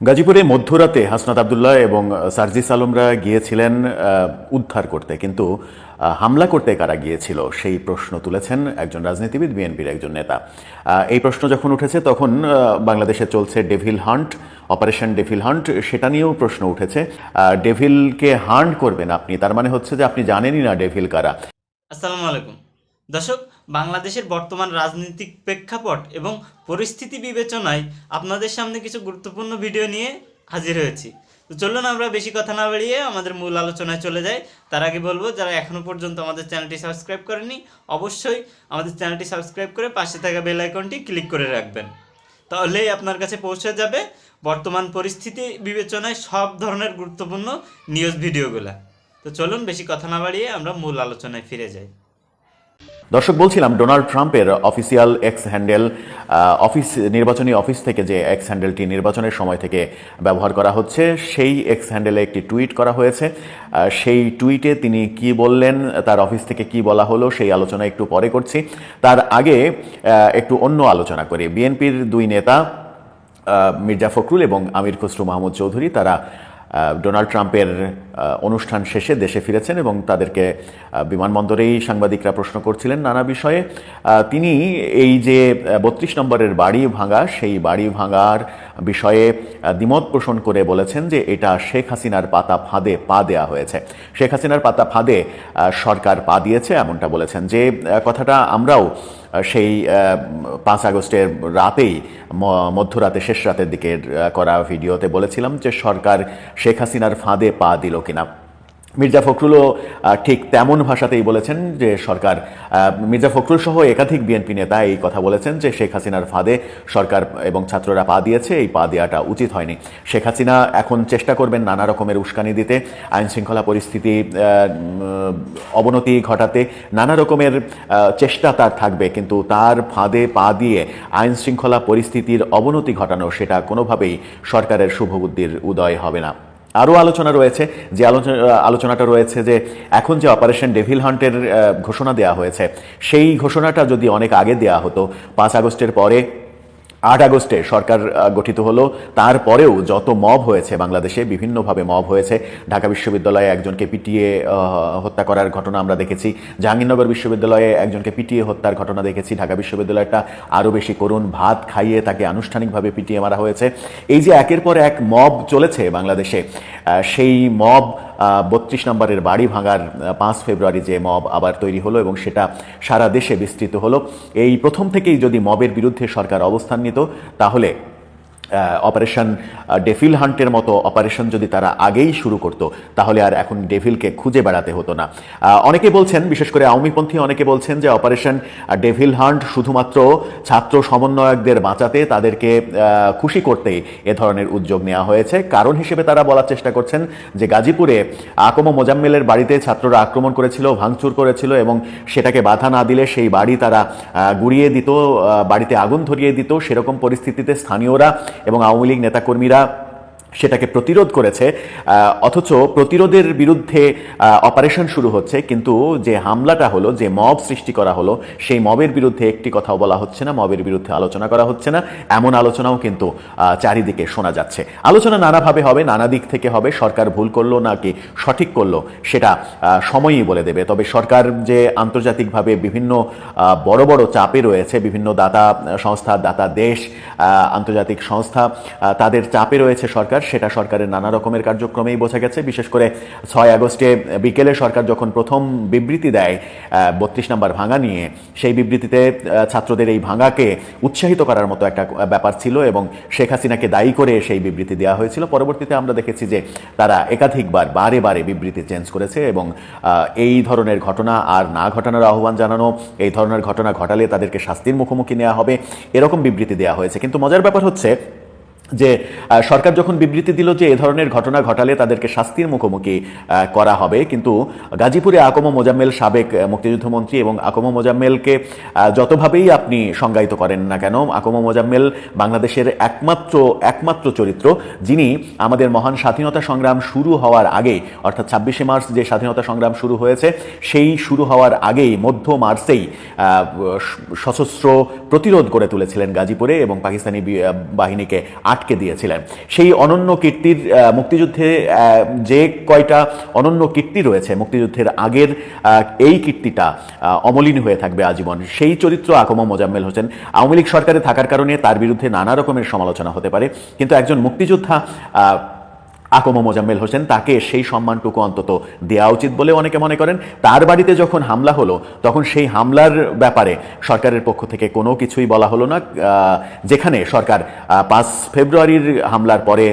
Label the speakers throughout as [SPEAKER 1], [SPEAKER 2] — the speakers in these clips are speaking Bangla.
[SPEAKER 1] গাজীপুরে মধ্যরাতে হাসনাত আবদুল্লাহ এবং সার্জিস আলমরা গিয়েছিলেন উদ্ধার করতে। কিন্তু হামলা করতে কারা গিয়েছিল সেই প্রশ্ন তুলেছেন একজন রাজনীতিবিদ, বিএনপির একজন নেতা। এই প্রশ্ন যখন উঠেছে তখন বাংলাদেশে চলছে devil hunt, operation devil hunt, সেটা নিয়েও প্রশ্ন উঠেছে। ডেভিলকে হান্ট করবেন আপনি, তার মানে হচ্ছে যে আপনি জানেনই না ডেভিল কারা।
[SPEAKER 2] আসসালামু আলাইকুম। দর্শক বাংলাদেশের বর্তমান রাজনৈতিক প্রেক্ষাপট এবং পরিস্থিতি বিবেচনায় আপনাদের সামনে কিছু গুরুত্বপূর্ণ ভিডিও নিয়ে হাজির হয়েছি। তো চলুন আমরা বেশি কথা না বাড়িয়ে আমাদের মূল আলোচনায় চলে যাই। তার আগে বলব, যারা এখনও পর্যন্ত আমাদের চ্যানেলটি সাবস্ক্রাইব করেনি অবশ্যই আমাদের চ্যানেলটি সাবস্ক্রাইব করে পাশে থাকা বেল আইকনটি ক্লিক করে রাখবেন। তাহলেই আপনার কাছে পৌঁছে যাবে বর্তমান পরিস্থিতি বিবেচনায় সব ধরনের গুরুত্বপূর্ণ নিউজ ভিডিওগুলো। তো চলুন বেশি কথা না বাড়িয়ে আমরা মূল আলোচনায় ফিরে যাই।
[SPEAKER 1] দর্শক, বলছিলাম ডোনাল্ড ট্রাম্পের অফিসিয়াল এক্স হ্যান্ডেল অফিস, নির্বাচনী অফিস থেকে যে এক্স হ্যান্ডেলটি নির্বাচনের সময় থেকে ব্যবহার করা হচ্ছে, সেই এক্স হ্যান্ডেলে একটি টুইট করা হয়েছে। সেই টুইটে তিনি কি বললেন, তার অফিস থেকে কি বলা হলো, সেই আলোচনা একটু পরে করছি। তার আগে একটু অন্য আলোচনা করি। বিএনপির দুই নেতা মির্জা ফখরুল এবং আমির খসরু মাহমুদ চৌধুরী, তারা ডোনাল্ড ট্রাম্পের অনুষ্ঠান শেষে দেশে ফিরেছেন এবং তাদেরকে বিমানবন্দরেই সাংবাদিকরা প্রশ্ন করছিলেন নানা বিষয়ে। তিনি এই যে বত্রিশ নম্বরের বাড়ি ভাঙা, সেই বাড়ি ভাঙার বিষয়ে দ্বিমত পোষণ করে বলেছেন যে এটা শেখ হাসিনার পাতা ফাঁদে পা দেয়া হয়েছে। শেখ হাসিনার পাতা ফাঁদে সরকার পা দিয়েছে এমনটা বলেছেন যে কথাটা আমরাও সেই পাঁচ আগস্টের রাতেই মধ্যরাতে, শেষ রাতের দিকে করা ভিডিওতে বলেছিলাম যে সরকার শেখ হাসিনার ফাঁদে পা দিল কিনা। মির্জা ফখরুলও ঠিক তেমন ভাষাতেই বলেছেন যে সরকার মির্জা ফখরুল সহ একাধিক বিএনপি নেতা এই কথা বলেছেন যে শেখ হাসিনার ফাঁদে সরকার এবং ছাত্ররা পা দিয়েছে, এই পা দেওয়াটা উচিত হয়নি। শেখ হাসিনা এখন চেষ্টা করবেন নানা রকমের উস্কানি দিতে আইন শৃঙ্খলা পরিস্থিতি অবনতি ঘটাতে, নানা রকমের চেষ্টা তার থাকবে, কিন্তু তার ফাঁদে পা দিয়ে আইন শৃঙ্খলা পরিস্থিতির অবনতি ঘটানো সেটা কোনোভাবেই সরকারের শুভবুদ্ধির উদয় হবে না। আরও আলোচনা রয়েছে, যে আলোচনা, আলোচনাটা রয়েছে যে এখন যে অপারেশন ডেভিল হান্টের ঘোষণা দেওয়া হয়েছে, সেই ঘোষণাটা যদি অনেক আগে দেওয়া হতো, পাঁচ আগস্টের পরে আট আগস্টে সরকার গঠিত হলো। তারপরেও যত মব হয়েছে বাংলাদেশে, বিভিন্নভাবে মব হয়েছে। ঢাকা বিশ্ববিদ্যালয়ে একজনকে পিটিয়ে হত্যা করার ঘটনা আমরা দেখেছি। জাহাঙ্গীরনগর বিশ্ববিদ্যালয়ে একজনকে পিটিয়ে হত্যার ঘটনা দেখেছি। ঢাকা বিশ্ববিদ্যালয়টা আরও বেশি করুন, ভাত খাইয়ে তাকে আনুষ্ঠানিকভাবে পিটিয়ে মারা হয়েছে। এই যে একের পর এক মব চলেছে বাংলাদেশে সেই মব বত্রিশ নম্বরের বাড়ি ভাঙার পাঁচ ফেব্রুয়ারি যে মব আবার তৈরি হলো এবং সেটা সারা দেশে বিস্তৃত হলো। এই প্রথম থেকেই যদি মবের বিরুদ্ধে সরকার অবস্থান নিত, তাহলে অপারেশন ডেভিল হান্টের মতো অপারেশন যদি তারা আগেই শুরু করত, তাহলে আর এখন ডেভিলকে খুঁজে বেড়াতে হতো না। অনেকে বলছেন, বিশেষ করে আওয়ামীপন্থী অনেকে বলছেন যে অপারেশন ডেভিল হান্ট শুধুমাত্র ছাত্র সমন্বয়কদের বাঁচাতে তাদেরকে খুশি করতেই এ ধরনের উদ্যোগ নেওয়া হয়েছে। কারণ হিসেবে তারা বলার চেষ্টা করছেন যে গাজীপুরে আকম মোজাম্মেলের বাড়িতে ছাত্ররা আক্রমণ করেছিল, ভাঙচুর করেছিল এবং সেটাকে বাধা না দিলে সেই বাড়ি তারা গুড়িয়ে দিত বাড়িতে আগুন ধরিয়ে দিত। সেরকম পরিস্থিতিতে স্থানীয়রা এবং আওয়ামী লীগ নেতাকর্মীরা সেটাকে প্রতিরোধ করেছে অথচ প্রতিরোধের বিরুদ্ধে অপারেশন শুরু হচ্ছে, কিন্তু যে হামলাটা হলো, যে মব সৃষ্টি করা হলো, সেই মবের বিরুদ্ধে একটি কথাও বলা হচ্ছে না, মবের বিরুদ্ধে আলোচনা করা হচ্ছে না, এমন আলোচনাও কিন্তু চারিদিকে শোনা যাচ্ছে। আলোচনা নানাভাবে হবে, নানা দিক থেকে হবে, সরকার ভুল করল নাকি সঠিক করল, সেটা সময়ই বলে দেবে। তবে সরকার যে আন্তর্জাতিকভাবে বিভিন্ন বড় বড় চাপে রয়েছে, বিভিন্ন দাতা সংস্থা, দাতা দেশ আন্তর্জাতিক সংস্থা তাদের চাপে রয়েছে সরকার সেটা সরকারের নানা রকমের কার্যক্রমেই বোঝা গেছে। বিশেষ করে ছয় আগস্টে বিকেলে সরকার যখন প্রথম বিবৃতি দেয় বত্রিশ নম্বর ভাঙা নিয়ে, সেই বিবৃতিতে ছাত্রদের এই ভাঙাকে উৎসাহিত করার মতো একটা ব্যাপার ছিল এবং শেখ হাসিনাকে দায়ী করে সেই বিবৃতি দেওয়া হয়েছিল। পরবর্তীতে আমরা দেখেছি যে তারা একাধিকবার বারে বারে বিবৃতি চেঞ্জ করেছে এবং এই ধরনের ঘটনা আর না ঘটানোর আহ্বান জানানো, এই ধরনের ঘটনা ঘটালে তাদেরকে শাস্তির মুখোমুখি নেওয়া হবে, এরকম বিবৃতি দেওয়া হয়েছে। কিন্তু মজার ব্যাপার হচ্ছে যে সরকার যখন বিবৃতি দিল যে এ ধরনের ঘটনা ঘটালে তাদেরকে শাস্তির মুখোমুখি করা হবে কিন্তু গাজীপুরে আকম মোজাম্মেল সাবেক আহ, মুক্তিযুদ্ধ এবং আকম মোজাম্মেলকে যতভাবেই আপনি সংজ্ঞায়িত করেন না কেন আকম মোজাম্মেল বাংলাদেশের একমাত্র একমাত্র চরিত্র যিনি আমাদের মহান স্বাধীনতা সংগ্রাম শুরু হওয়ার আগে অর্থাৎ ছাব্বিশে মার্চ যে স্বাধীনতা সংগ্রাম শুরু হয়েছে সেই শুরু হওয়ার আগেই মধ্য মার্চেই সশস্ত্র প্রতিরোধ গড়ে তুলেছিলেন গাজীপুরে এবং পাকিস্তানি বাহিনীকে আটকে দিয়েছিলেন। সেই অনন্য কীর্তির মুক্তিযুদ্ধে যে কয়টা অনন্য কীর্তি রয়েছে, মুক্তিযুদ্ধের আগের এই কীর্তিটা অমলিন হয়ে থাকবে আজীবন। সেই চরিত্র আকম মোজাম্মেল হোসেন আওয়ামী লীগ সরকারে থাকার কারণে তার বিরুদ্ধে নানা রকমের সমালোচনা হতে পারে। কিন্তু একজন মুক্তিযোদ্ধা আকম মোজাম্মেল হোসেন তাকে সেই সম্মানটুকু অন্তত দেওয়া উচিত বলে অনেকে মনে করেন। তার বাড়িতে যখন হামলা হলো তখন সেই হামলার ব্যাপারে সরকারের পক্ষ থেকে কোনো কিছুই বলা হলো না। যেখানে সরকার পাঁচ ফেব্রুয়ারির হামলার পরে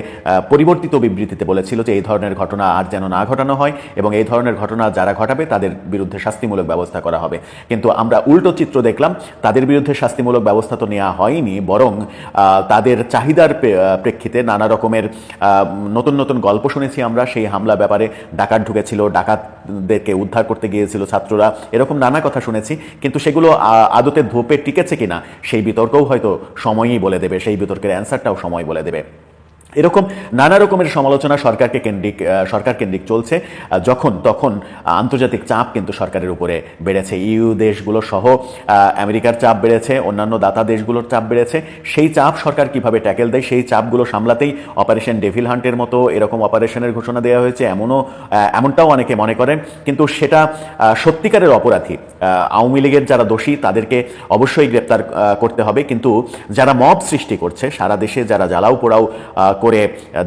[SPEAKER 1] পরিবর্তিত বিবৃতিতে বলেছিল যে এই ধরনের ঘটনা আর যেন না ঘটানো হয় এবং এই ধরনের ঘটনা যারা ঘটাবে তাদের বিরুদ্ধে শাস্তিমূলক ব্যবস্থা করা হবে। কিন্তু আমরা উল্টো চিত্র দেখলাম তাদের বিরুদ্ধে শাস্তিমূলক ব্যবস্থা তো নেওয়া হয়নি বরং তাদের চাহিদার প্রেক্ষিতে নানা রকমের আহ, নতুন নতুন গল্প শুনেছি আমরা, সেই হামলা ব্যাপারে ডাকাত ঢুকেছিল, ডাকাতদেরকে উদ্ধার করতে গিয়েছিল ছাত্ররা, এরকম নানা কথা শুনেছি, কিন্তু সেগুলো আদতে ধোপে টিকেছে কিনা, সেই বিতর্কও হয়তো সময়ই বলে দেবে, সেই বিতর্কের অ্যান্সারটাও সময় বলে দেবে। এরকম নানা রকমের সমালোচনা সরকারকে কেন্দ্রিক সরকার কেন্দ্রিক চলছে যখন তখন আন্তর্জাতিক চাপ কিন্তু সরকারের উপরে বেড়েছে। ইউ দেশগুলো সহ আমেরিকার চাপ বেড়েছে, অন্যান্য দাতা দেশগুলোর চাপ বেড়েছে। সেই চাপ সরকার কীভাবে ট্যাকেল দেয়, সেই চাপগুলো সামলাতেই অপারেশন ডেভিল হান্টের মতো এরকম অপারেশনের ঘোষণা দেওয়া হয়েছে, এমনও এমনটাও অনেকে মনে করেন। কিন্তু সেটা সত্যিকারের অপরাধী আওয়ামী লীগের যারা দোষী, তাদেরকে অবশ্যই গ্রেপ্তার করতে হবে। কিন্তু যারা মব সৃষ্টি করছে, সারা দেশে যারা জ্বালাও পোড়াও করে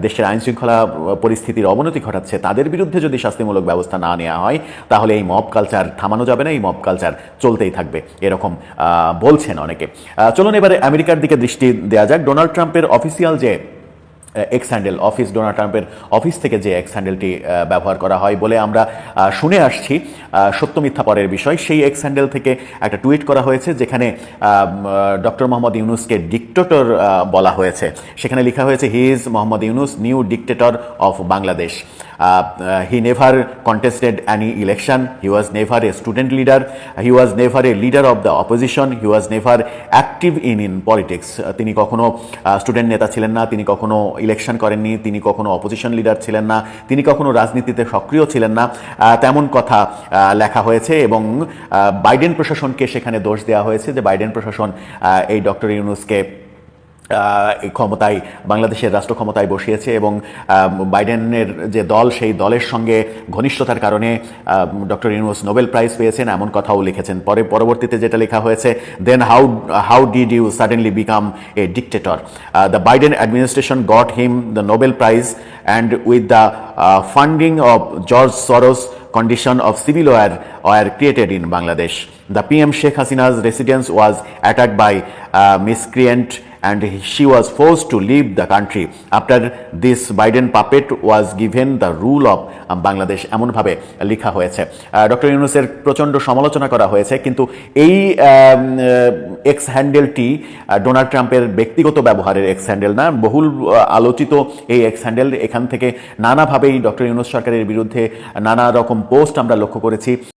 [SPEAKER 1] দেশের আইন শৃঙ্খলা পরিস্থিতির অবনতি ঘটাচ্ছে, তাদের বিরুদ্ধে যদি শাস্তিমূলক ব্যবস্থা না নেওয়া হয়, তাহলে এই মব কালচার থামানো যাবে না, এই মব কালচার চলতেই থাকবে, এরকম বলছেন অনেকে। চলুন এবারে আমেরিকার দিকে দৃষ্টি দেওয়া যাক। ডোনাল্ড ট্রাম্পের অফিসিয়াল যে এক্স হ্যান্ডেল অফিস ডোনাল্ড ট্রাম্পের অফিস থেকে যে এক্স হ্যান্ডেলটি ব্যবহার করা হয় বলে আমরা শুনে আসছি সত্য মিথ্যা পরের বিষয়। সেই এক্স হ্যান্ডেল থেকে একটা টুইট করা হয়েছে যেখানে ডক্টর মোহাম্মদ ইউনুসকে ডিক্টেটর বলা হয়েছে। সেখানে লেখা হয়েছে he is Mohammad Yunus new dictator of Bangladesh he never contested any election he was never a student leader he was never a leader of the opposition he was never active in in politics তিনি কখনো স্টুডেন্ট নেতা ছিলেন না, তিনি কখনো ইলেকশন করেননি, তিনি কখনো অপোজিশন লিডার ছিলেন না, তিনি কখনো রাজনীতিতে সক্রিয় ছিলেন না। তেমন কথা লেখা হয়েছে এবং বাইডেন প্রশাসনকে সেখানে দোষ দেওয়া হয়েছে যে বাইডেন প্রশাসন এই ডক্টর ইউনুসকে ক্ষমতায় বাংলাদেশের রাষ্ট্র ক্ষমতায় বসিয়েছে এবং বাইডেনের যে দল সেই দলের সঙ্গে ঘনিষ্ঠতার কারণে ডক্টর ইউনুস নোবেল প্রাইজ পেয়েছেন এমন কথাও লিখেছেন পরে পরবর্তীতে যেটা লেখা হয়েছে then how how did you suddenly become a dictator the Biden administration got him the Nobel prize and with the funding of George Soros condition of civil war were created in Bangladesh. The PM Sheikh Hasina's residence was attacked by uh, miscreant and she was forced to leave the country. After this Biden puppet was given the rule of um, Bangladesh এমনভাবে লেখা হয়েছে ডক্টর ইউনুসের প্রচণ্ড সমালোচনা করা হয়েছে কিন্তু এই এক্স হ্যান্ডেলটি ডোনাল্ড ট্রাম্পের ব্যক্তিগত ব্যবহারের এক্স হ্যান্ডেল না বহুল আলোচিত এই এক্স হ্যান্ডেল এখান থেকে নানাভাবেই ডক্টর ইউনুস সরকারের বিরুদ্ধে নানা রকম পোস্ট আমরা লক্ষ্য করেছি